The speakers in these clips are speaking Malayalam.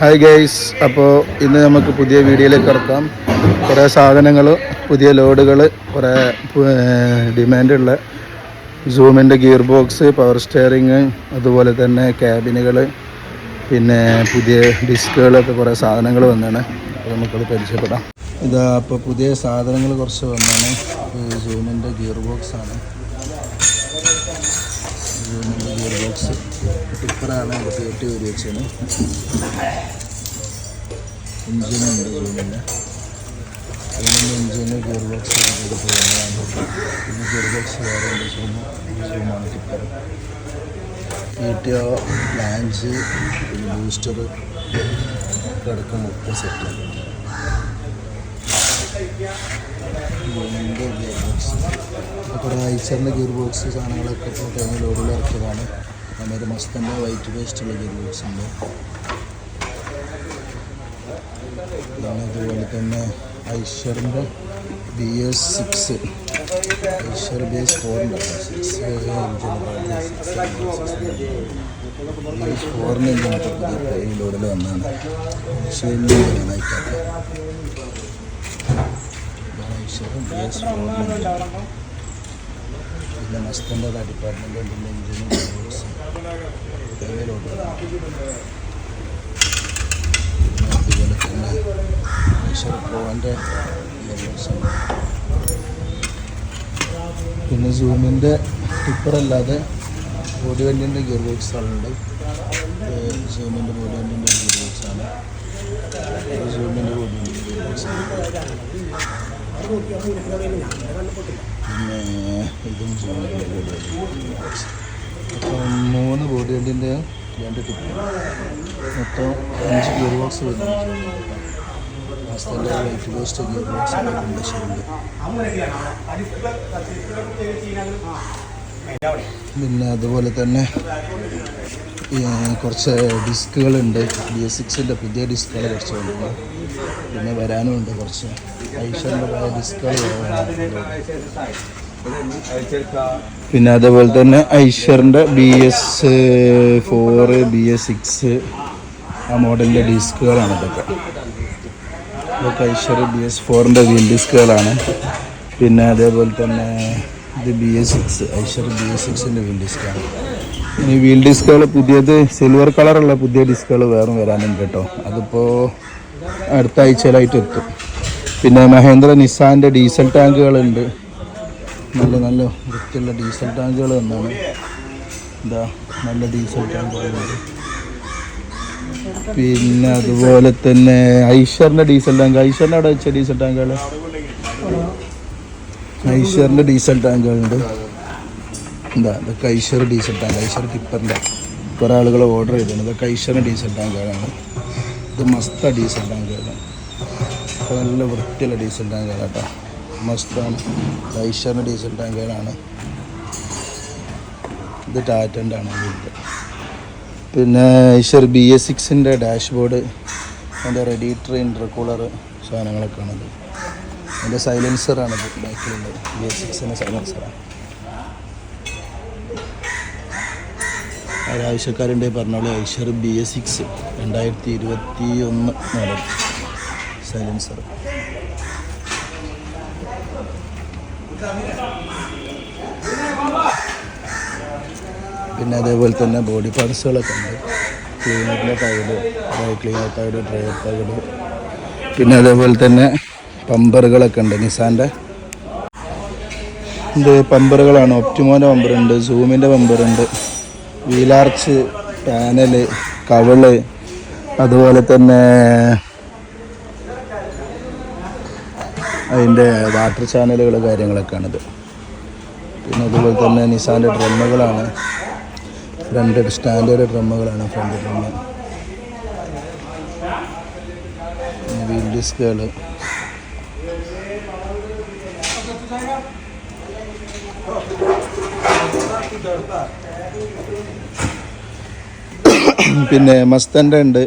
ഹായ് ഗൈസ് അപ്പോൾ ഇന്ന് നമുക്ക് പുതിയ വീഡിയോയിലേക്ക് ഇറക്കാം കുറേ സാധനങ്ങൾ പുതിയ ലോഡുകൾ കുറേ ഡിമാൻഡുള്ള സൂമിന്റെ ഗിയർ ബോക്സ് പവർ സ്റ്റിയറിങ് അതുപോലെ തന്നെ ക്യാബിനുകൾ പിന്നെ പുതിയ ഡിസ്കുകളൊക്കെ കുറേ സാധനങ്ങൾ വന്നാണ്. അപ്പോൾ നമുക്കത് പരിചയപ്പെടാം. ഇതാ അപ്പോൾ പുതിയ സാധനങ്ങൾ കുറച്ച് വന്നാണ്. സൂമിന്റെ ഗിയർ ബോക്സ് ടിപ്പറാണ് കയറ്റി വരി വെച്ചാണ് ഇഞ്ചിനുണ്ട് സൂമിന്റെ സൂമിന്റെ എഞ്ചിന് ഗിയർ ബോക്സ് പോകുന്നതാണ് ഗിയർ ബോക്സ് വേറെ ഉണ്ട് സൂം സൂമാണ് ടിപ്പർ. പി പ്ലാൻസ് പിന്നെ ബൂസ്റ്റർ കിടക്കും ഒക്കെ സെറ്റ് ഗിയർ ബോക്സ് കുറേ ഐച്ചറിന്റെ ഗിയർ ബോക്സ് സാധനങ്ങളൊക്കെ ഇപ്പോൾ കഴിഞ്ഞ ലോഡിൽ ഇറക്കിയതാണ്. നമ്മുടെ മസ്തന്റെ വൈറ്റ് പേസ്റ്റുള്ള ഗിയർ ബോക്സ് ഉണ്ട് പിന്നെ അതുപോലെ തന്നെ ഐഷറിന്റെ B S six Eicher B S ഫോറിന്റെ സിക്സ് ബി എസ് പുതിയ ഈ ലോഡിൽ വന്നാണ് ഷെല്ലിൽ നന്നായിട്ടാണ് ഐഷറും ബി പിന്നെ മസ്തന്റെ ഡിപ്പാർട്ട്മെന്റ് എഞ്ചിനും ബോക്സ് അതുപോലെ തന്നെ ഈശ്വര പ്രോന്റെ പിന്നെ സൂമിന്റെ ടിപ്പറല്ലാതെ ബോഡി വണ്ടിന്റെ ഗിയർ ബോക്സുകളുണ്ട് സൂമിന്റെ ബോഡി വണ്ടിന്റെ ഗിയർ ബോക്സാണ് സൂമിന്റെ ബോഡി വണ്ടിന്റെ ഗിയർ ബോക്സാണ് പിന്നെ ഇതും സൂമിന്റെ ബോഡി വണ്ടിന്റെ ഗിയർ ബോക്സ് അപ്പം മൂന്ന് ബോഡി വണ്ടിന്റെ രണ്ട് ടിപ്പ് മൊത്തം അഞ്ച് ഗിയർ ബോക്സ് വരുന്നുണ്ട്. വൈറ്റ് പോസ്റ്റ് ഗിയർ ബോക്സ് ഉണ്ട് പിന്നെ അതുപോലെ തന്നെ കുറച്ച് ഡിസ്കുകളുണ്ട്. ബി എസ് സിക്സിന്റെ പുതിയ ഡിസ്കുകൾ കുറച്ച് വന്നിട്ടുണ്ട്. പിന്നെ വരാനുമുണ്ട് കുറച്ച്. ഐഷറിന്റെ പല ഡിസ്കുകൾ പിന്നെ അതേപോലെ തന്നെ ഐഷറിന്റെ B S four B S six ആ മോഡലിന്റെ ഡിസ്കുകളാണ് ഇതൊക്കെ. ഇതൊക്കെ ഐഷർ ബി എസ് ഫോറിന്റെ വീൽ ഡിസ്കുകളാണ്. പിന്നെ അതേപോലെ തന്നെ ഇത് B S six Eicher B S സിക്സിന്റെ wheel ഡിസ്കാണ് ഇനി വീൽ ഡിസ്കുകൾ പുതിയത് സിൽവർ കളറുള്ള പുതിയ ഡിസ്കുകൾ വേറെ വരാനുണ്ട് കേട്ടോ. അതിപ്പോൾ അടുത്ത ആഴ്ചയിലായിട്ട് എത്തും. പിന്നെ മഹേന്ദ്ര നിസാന്റെ ഡീസൽ ടാങ്കുകളുണ്ട്. നല്ല നല്ല വൃത്തിയുള്ള ഡീസൽ ടാങ്കുകൾ തന്നാണ്. എന്താ നല്ല ഡീസൽ ടാങ്കുകളുണ്ട് പിന്നെ അതുപോലെ തന്നെ ഐഷറിന്റെ ഡീസൽ ടാങ്ക്. ഐഷറിന്റെ അവിടെ വെച്ച ഡീസൽ ടാങ്കുകൾ? ഐഷറിന്റെ ഡീസൽ ടാങ്കുകളുണ്ട്. എന്താ ഇതൊക്കെ ഐഷർ ഡീസൽ ടാങ്ക് ഐഷർ ടിപ്പറിന്റെ കുറേ ആളുകൾ ഓർഡർ ചെയ്തിരുന്നു ഇതൊക്കെ ഐഷറിന്റെ ഡീസൽ ടാങ്കുകളാണ്. ഇത് മസ്ത ഡീസൽ ടാങ്കുകളാണ്. നല്ല വൃത്തിയുള്ള ഡീസൽ ടാങ്കുകളാട്ടോ മസ്താണ് ഐഷറിന്റെ ഡീസൽ ടാങ്കുകളാണ് ഇത് ടാറ്റന്റെ ആണ് പിന്നെ ഐഷർ ബി എസ് സിക്സിന്റെ ഡാഷ്ബോർഡ് അതിന്റെ റെഡിയേറ്റർ ഇന്റർകൂളർ സാധനങ്ങളൊക്കെയാണത് അതിന്റെ സൈലൻസറാണിത് ബാക്കിലുള്ളത് ബി എസ് സിക്സിന്റെ സൈലൻസറാണ് ഒരാവശ്യക്കാരുണ്ടെങ്കിൽ പറഞ്ഞോളൂ ഐഷർ ബി എസ് സിക്സ് രണ്ടായിരത്തി ഇരുപത്തി ഒന്ന് മോഡൽ സൈലൻസർ പിന്നെ അതേപോലെ തന്നെ ബോഡി പാർട്സുകളൊക്കെ ഉണ്ട്. ക്ലീനറിന്റെ തൈഡ് ഡ്രൈ ക്ലീനർ തൈഡ് ഡ്രയർ തൈഡ് പിന്നെ അതേപോലെ തന്നെ പമ്പറുകളൊക്കെ ഉണ്ട് നിസാന്റെ. ഇത് പമ്പറുകളാണ് ഒപ്റ്റിമോന്റെ പമ്പറുണ്ട് സൂമിന്റെ പമ്പറുണ്ട് വീലാർച്ച് പാനൽ കവൾ. അതുപോലെ തന്നെ അതിന്റെ വാട്ടർ ചാനലുകൾ കാര്യങ്ങളൊക്കെയാണിത്. പിന്നെ അതുപോലെ തന്നെ നിസാന്റെ ഡ്രമ്മുകളാണ്. ഫ്രണ്ട് സ്റ്റാൻഡേർഡ് ഡ്രമ്മുകളാണ് ഫ്രണ്ട് ഡ്രമ്മ്. വീൽ ഡിസ്കുകൾ പിന്നെ മസ്തന്റെ ഉണ്ട്.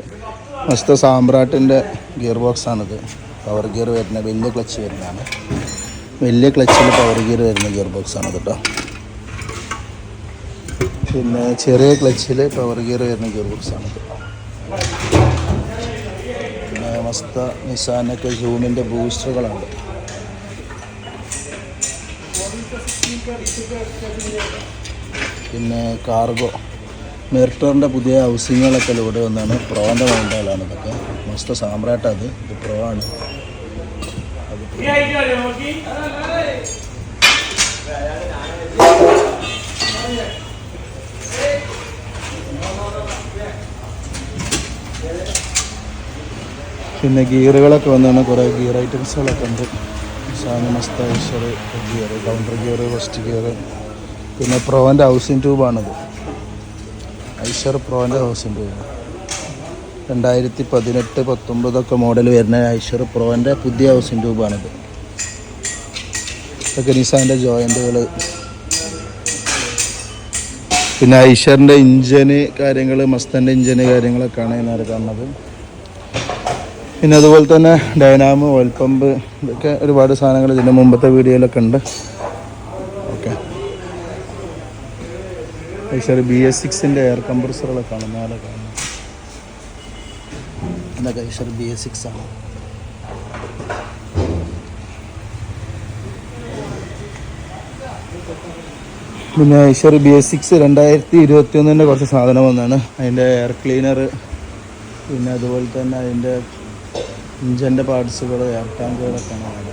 മസ്ത സാമ്രാട്ടിന്റെ ഗിയർ ബോക്സാണിത് പവർ ഗിയർ വരുന്ന വലിയ ക്ലച്ച് വരുന്നതാണ്. വലിയ ക്ലച്ചിൽ പവർ ഗിയർ വരുന്ന ഗിയർ ബോക്സ് ആണ് കേട്ടോ. പിന്നെ ചെറിയ ക്ലച്ചിൽ പവർ ഗിയർ വരുന്ന ഗിയർ ബോക്സ് ആണ് പിന്നെ മസ്ത നിസാനൊക്കെ ജൂമിന്റെ ബൂസ്റ്ററുകളാണ് പിന്നെ കാർഗോ മെർട്ടറിന്റെ പുതിയ ഹൗസിങ്ങുകളൊക്കെ ഇവിടെ വന്നാണ്. പ്രോന്റെ മൗണ്ടുകളാണ് ഇതൊക്കെ. സാമ്രാട്ട് അത്. ഇത് പ്രോ ആണ്. പിന്നെ ഗിയറുകളൊക്കെ വന്നാണ്. കുറേ ഗിയർ ഐറ്റംസുകളൊക്കെ ഉണ്ട്. സാധന മസ്ത Eicher gear counter gear first gear പിന്നെ പ്രോന്റെ ഹൗസിങ് ട്യൂബാണിത്. ഐഷർ പ്രോന്റെ റോസിന്റെ രണ്ടായിരത്തി പതിനെട്ട് പത്തൊമ്പതൊക്കെ മോഡൽ വരുന്ന ഐഷർ പ്രോന്റെ പുതിയ ഹൗസിൻ ട്യൂബാണിത് ഇതൊക്കെ നിസാന്റെ ജോയിന്റുകൾ പിന്നെ ഐഷറിന്റെ ഇഞ്ചന് കാര്യങ്ങൾ മസ്തന്റെ ഇഞ്ചന് കാര്യങ്ങളൊക്കെയാണ് ഇതിനകത്ത് കാണുന്നത് പിന്നെ അതുപോലെ തന്നെ ഡൈനാമോ ഓയിൽ പമ്പ് ഇതൊക്കെ ഒരുപാട് സാധനങ്ങൾ ഇതിന്റെ മുമ്പത്തെ വീഡിയോയിലൊക്കെ ഉണ്ട്. ഐഷർ ബി എസ് സിക്സിന്റെ എയർ കംപ്രസറുകളെ കാണും മേലെ കാണും. ഇതൊക്കെ ഐഷർ ബി എസ് സിക്സ് ആണ്. പിന്നെ ഐഷർ ബി എസ് സിക്സ് രണ്ടായിരത്തി ഇരുപത്തി ഒന്നിന്റെ കുറച്ച് സാധനം വന്നാണ്. അതിന്റെ എയർ ക്ലീനർ പിന്നെ അതുപോലെ തന്നെ അതിന്റെ ഇഞ്ചിന്റെ പാർട്സുകൾ എയർ ടാങ്കുകളൊക്കെയാണ്